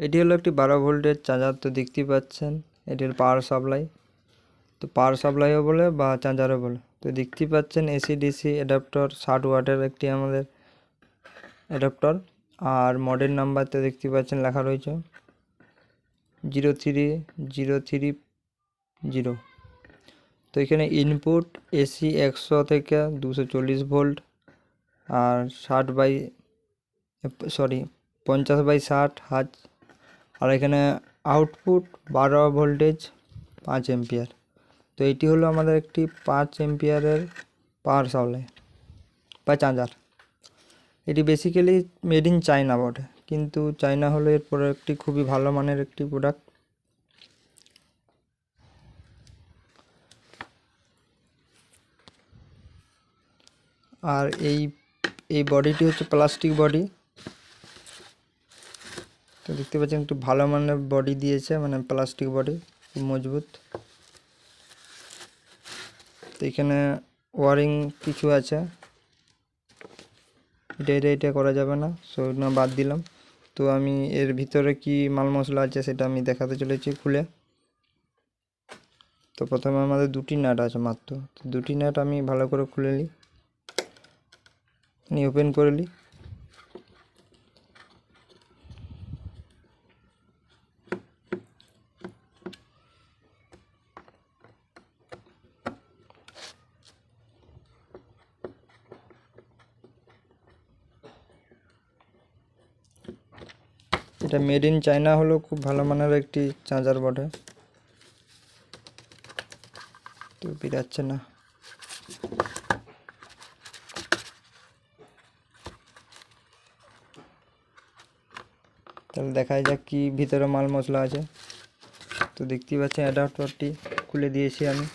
এটি হলো একটি বারো ভোল্টের চার্জার, তো দেখতেই পাচ্ছেন। এটি হলো পাওয়ার সাপ্লাই তো পাওয়ার সাপ্লাইও বলে বা চার্জারও বলে। তো দেখতেই পাচ্ছেন এসি ডিসি অ্যাডাপ্টর ষাট ওয়াটের একটি আমাদের অ্যাডাপ্টর আর মডেল নাম্বার তো দেখতে পাচ্ছেন লেখা রয়েছে zero three zero three, zero. তো এখানে ইনপুট এসি একশো থেকে দুশো চল্লিশ ভোল্ট আর ষাট বাই সরি পঞ্চাশ বাই ষাট, হাজ আর এখানে আউটপুট বারো ভোল্টেজ পাঁচ এম্পিয়ার তো এটি হলো আমাদের একটি পাঁচ এম্পিয়ারের পাওয়ার সাপ্লাই বা চার্জার এটি বেসিক্যালি মেড ইন চায়না বটে। কিন্তু চায়না হলো এর প্রোডাক্টটি খুবই ভালো মানের একটি প্রোডাক্ট আর এই এই বডিটি হচ্ছে প্লাস্টিক বডি তো দেখতে পাচ্ছেন একটু ভালো মানের বডি দিয়েছে মানে প্লাস্টিক বডি খুব মজবুত। তো এখানে ওয়ারিং কিছু আছে। এটা এটা এটা করা যাবে না সেগুলো বাদ দিলাম। তো আমি এর ভিতরে কি মাল মশলা আছে সেটা আমি দেখাতে চলেছি খুলে। তো প্রথমে আমাদের দুটি নাট আছে মাত্র। তো দুটি নাট আমি ভালো করে খুলে নিই। ওপেন করে নিই। এটা মেড ইন চায়না হলো খুব ভালো মানের একটি চার্জার বটে। তো বেরাচ্ছে না। তাহলে দেখা যাক কি ভিতরে মাল মশলা আছে। তো দেখতেই পাচ্ছেন অ্যাডাপ্টারটি খুলে দিয়েছি আমি।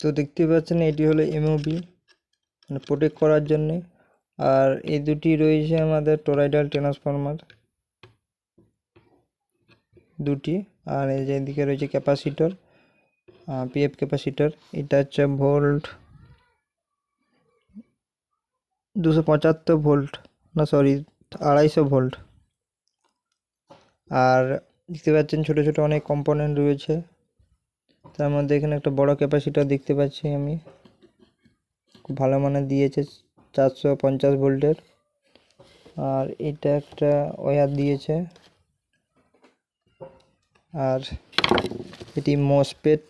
তো দেখতে পাচ্ছেন এটি হলো এমওবি মানে প্রোটেক্ট করার জন্যে। আর এই দুটি রয়েছে আমাদের টোরাইডাল ট্রান্সফরমার দুটি, আর এই যে এদিকে রয়েছে ক্যাপাসিটর পিএফ ক্যাপাসিটর এটা হচ্ছে ভোল্ট দুশো পঁচাত্তর ভোল্ট না সরি আড়াইশো ভোল্ট আর দেখতে পাচ্ছেন ছোটো ছোটো অনেক কম্পোনেন্ট রয়েছে। তার মধ্যে এখানে একটা বড় ক্যাপাসিটার দেখতে পাচ্ছি আমি। খুব ভালো মানের দিয়েছে, চারশো পঞ্চাশ ভোল্টের। আর এটা একটা ওয়্যার দিয়েছে। আর এটি মসপেট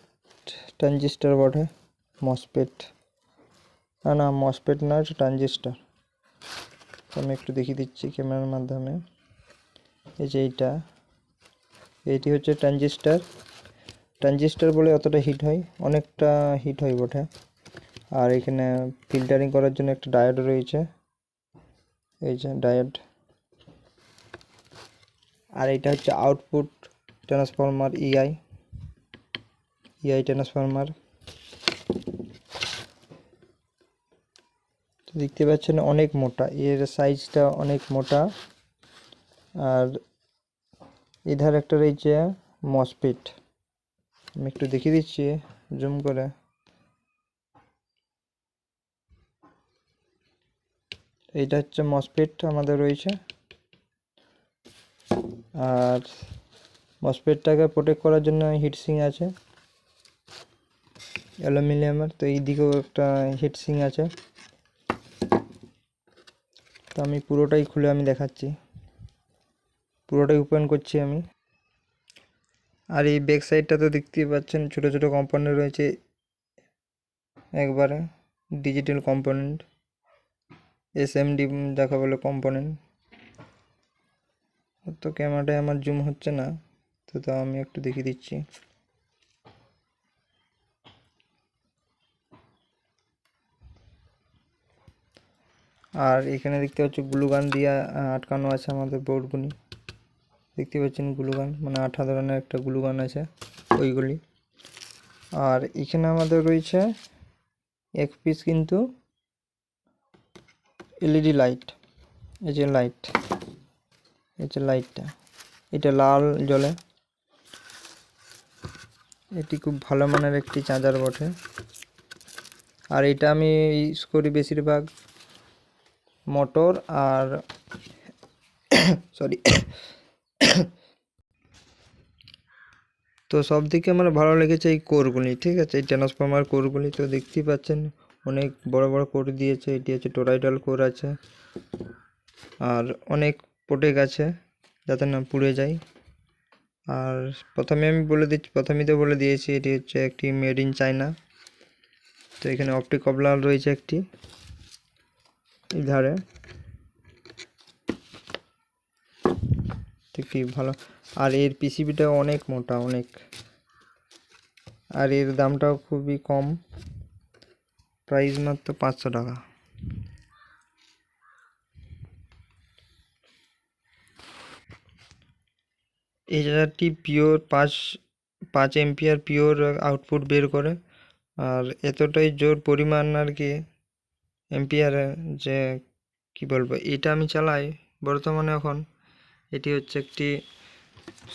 ট্রানজিস্টার বটে মসপেট না না মসপেট না, এটা ট্রানজিস্টার আমি একটু দেখিয়ে দিচ্ছি ক্যামেরার মাধ্যমে। এই যে এইটা এইটি হচ্ছে ট্রানজিস্টার ট্রানজিস্টার বলে অতটা হিট হয়, অনেকটা হিট হয় বটে। আর এখানে ফিল্টারিং করার জন্য একটা ডায়োড রয়েছে। এই যে ডায়োড। আর এটা হচ্ছে output transformer EI EI transformer. দেখতে পাচ্ছেন অনেক মোটা, এর সাইজটা অনেক মোটা। আর এধার একটা রয়েছে মসপিট আমি একটু দেখিয়ে দিচ্ছি জুম করে। এইটা হচ্ছে মসপেট আমাদের রয়েছে। আর মসপেটটাকে প্রোটেক্ট করার জন্য হিটসিং আছে। অ্যালুমিনিয়ামের, তো এই দিকেও একটা হিটসিং আছে। তো আমি পুরোটাই খুলে আমি দেখাচ্ছি। পুরোটাই ওপেন করছি আমি। আর এই ব্যাক সাইডটা তো দেখতেই পাচ্ছেন, ছোট ছোট কম্পোনেন্ট রয়েছে। একবারে ডিজিটাল কম্পোনেন্ট এসএমডি দেখা বলে কম্পোনেন্ট তো ক্যামেরাটায় আমার জুম হচ্ছে না, তো তাও আমি একটু দেখিয়ে দিচ্ছি। আর এখানে দেখতে পাচ্ছি, গ্লুগান দিয়ে আটকানো আছে আমাদের বোর্ডগুলি দেখতে পাচ্ছেন গ্লুগান মানে আঠা ধরনের একটা গ্লুগান আছে ওইগুলি। আর এখানে আমাদের রয়েছে এক পিস কিন্তু এলইডি লাইট এই যে লাইট এই যে লাইটটা এটা লাল জ্বলে এটি খুব ভালো মানের একটি চার্জার বটে। আর এটা আমি ইউজ করি বেশিরভাগ মোটর আর সরি তো সব থেকে আমার ভালো লেগেছে এই কোরগুলি, ঠিক আছে? এই ট্রান্সফর্মার কোরগুলি তো দেখতেই পাচ্ছেন, অনেক বড় বড় কোর দিয়েছে, এটি হচ্ছে টোরাইডাল কোর আছে, আর অনেক প্রোটেক আছে যাতে না পুড়ে যায়। আর প্রথমে আমি বলে দিচ্ছি, প্রথমেই তো বলে দিয়েছি, এটি হচ্ছে একটি মেড ইন চায়না। তো এখানে অপটিক কপলার রয়েছে একটি ধারে। কি ভালো। আর এর পিসিবিটা অনেক মোটা, অনেক। আর এর দামটাও খুবই কম। প্রাইস মাত্র পাঁচশো টাকা। এই চার্জারটি পিওর পাঁচ পাঁচ এম্পিয়ার পিওর আউটপুট বের করে। আর এতটাই জোর পরিমাণ আর কি এম্পিয়ারে যে, কি বলব, এটা আমি চালাই বর্তমানে এখন। এটি হচ্ছে একটি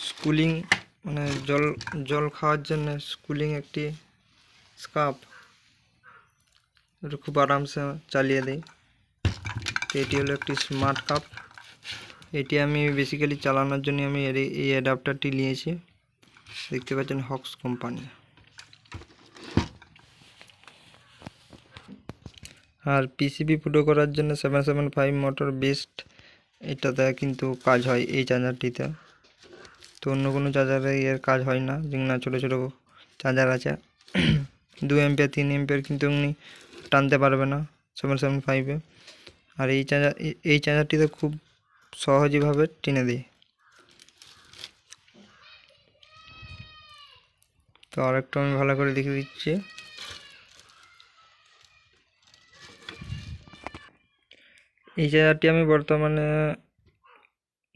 স্কুলিং মানে জল জল খাওয়ার জন্য স্কুলিং একটি স্কাপ খুব আরামসে চালিয়ে দেয়। তো এটি হলো একটি স্মার্ট কাপ। এটি আমি বেসিক্যালি চালানোর জন্য আমি এই অ্যাডাপ্টারটি নিয়েছি। দেখতে পাচ্ছেন হক্স কোম্পানি আর পিসিবি ফুটো করার জন্য seven seven five motor best এটাতে কিন্তু কাজ হয় এই চার্জারটিতে। তো অন্য কোনো চার্জারে এর কাজ হয় না যেগুলো ছোটো ছোটো চার্জার আছে। দু এমপিয়ার তিন এমপিয়ার কিন্তু এমনি টানতে পারবে না সেভেন সেভেন ফাইভে আর এই চার্জার এই চার্জারটিতে খুব সহজভাবে টেনে দিই তো আরেকটু আমি ভালো করে দেখে দিচ্ছি। এই চার্জারটি আমি বর্তমানে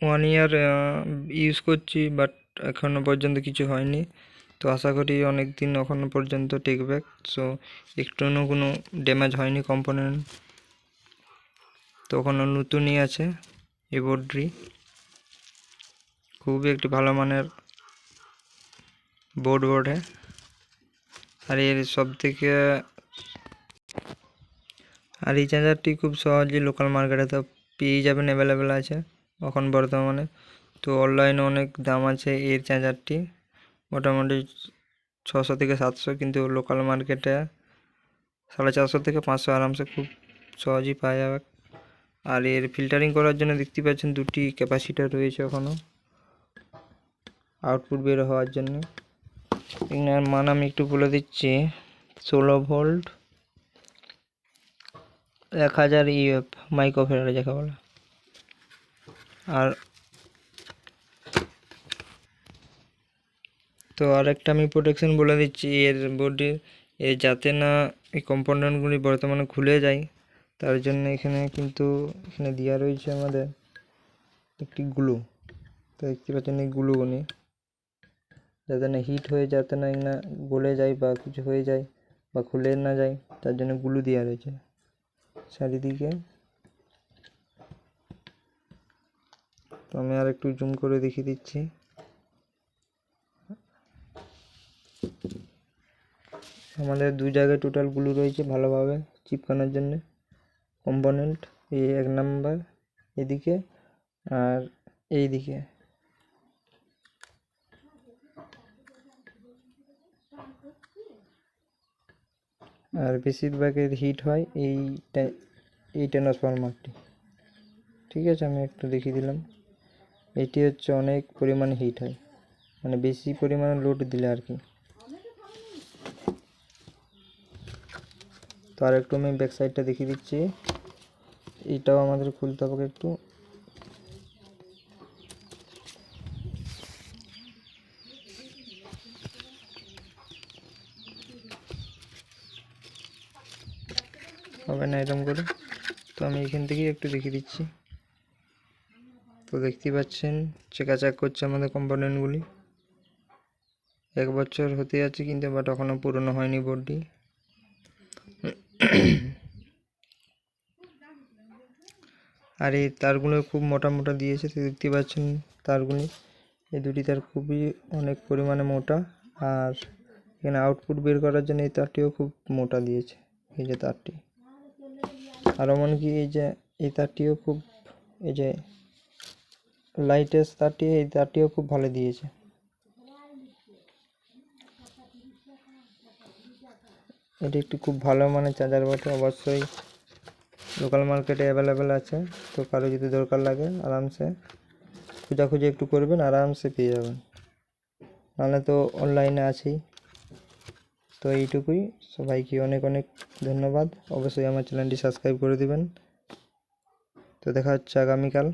ওয়ান ইয়ার ইউজ করছি বাট এখনও পর্যন্ত কিছু হয়নি। তো আশা করি অনেক দিন এখনও পর্যন্ত টেকবে সো একটুও কোনো ড্যামেজ হয়নি কম্পোনেন্ট তো এখনও নতুনই আছে এই বোর্ডটি খুবই একটি ভালো মানের বোর্ড বোর্ডে আর এর সব থেকে আর এই চার্জারটি খুব সহজেই লোকাল মার্কেটে তো পেয়ে যাবেন অ্যাভেলেবেল আছে এখন বর্তমানে। তো অনলাইনে অনেক দাম আছে এর চার্জারটি মোটামুটি ছশো থেকে সাতশো কিন্তু লোকাল মার্কেটে সাড়ে চারশো থেকে পাঁচশো আরামসে খুব সহজেই পাওয়া যাবে। আর এর ফিল্টারিং করার জন্য দেখতে পাচ্ছেন দুটি ক্যাপাসিটার রয়েছে এখনও আউটপুট বের হওয়ার জন্য। মান আমি একটু বলে দিচ্ছি, ষোলো ভোল্ট এক হাজার ইউএফ মাইক্রোফেরার যাকে বলে। আর তো আরেকটা আমি প্রোটেকশন বলে দিচ্ছি, এর বডির এ যাতে না এই কম্পোনেন্টগুলি বর্তমানে খুলে যায়, তার জন্য এখানে কিন্তু এখানে দেওয়া রয়েছে আমাদের একটি গ্লু তো দেখতে পাচ্ছেন এই গ্লুগুনি যাতে না হিট হয়ে যাতে না গলে যায় বা কিছু হয়ে যায় বা খুলে না যায়, তার জন্য গ্লু দেওয়া রয়েছে। চারিদিকে। তো আমি আর একটু জুম করে দেখিয়ে দিচ্ছি। আমাদের দু জায়গায় টোটাল রয়েছে ভালোভাবে চিপকানোর জন্য। কম্পোনেন্ট এই এক নাম্বার এদিকে আর এই দিকে আর বেশিরভাগ এর হিট হয় এইটা এই ট্রান্সফরমারটি। ঠিক আছে, আমি একটু দেখিয়ে দিলাম। এটি হচ্ছে অনেক পরিমাণে হিট হয়। মানে বেশি পরিমাণে লোড দিলে আর কি। তো আর একটু আমি ব্যাক সাইডটা দেখিয়ে দিচ্ছি। এটাও আমাদের খুলতে হবে একটু। হবে না এরকম করে। তো আমি এখান থেকেই একটু দেখিয়ে দিচ্ছি। তো দেখতেই পাচ্ছেন, চেকাচাক করছে আমাদের কম্পোনেন্টগুলি এক বছর হতে যাচ্ছে কিন্তু বাট এখনও পুরনো হয়নি বোর্ডটি আর এই তারগুলো খুব মোটা মোটা দিয়েছে, তো দেখতে পাচ্ছেন তারগুলি। এই দুটি তার খুবই অনেক পরিমাণে মোটা, আর এখানে আউটপুট বের করার জন্য এই তারটিও খুব মোটা দিয়েছে, এই যে তারটি। আর এমনকি এই যে, এই তারটিও খুব, এই যে লাইটেস্ট তারটি, এই তারটিও খুব ভালো দিয়েছে। এটি একটি খুব ভালো মানে চার্জার বটে, অবশ্যই লোকাল মার্কেটে অ্যাভেলেবেল আছে। তো কারও যদি দরকার লাগে, আরামসে খোঁজাখুঁজি একটু করবেন, আরামসে পেয়ে যাবেন। নাহলে তো অনলাইনে আছেই। তো এইটুকুই। সবাইকে অনেক অনেক ধন্যবাদ। অবশ্যই আমার চ্যানেলটি সাবস্ক্রাইব করে দেবেন। তো দেখা হচ্ছে আগামীকাল।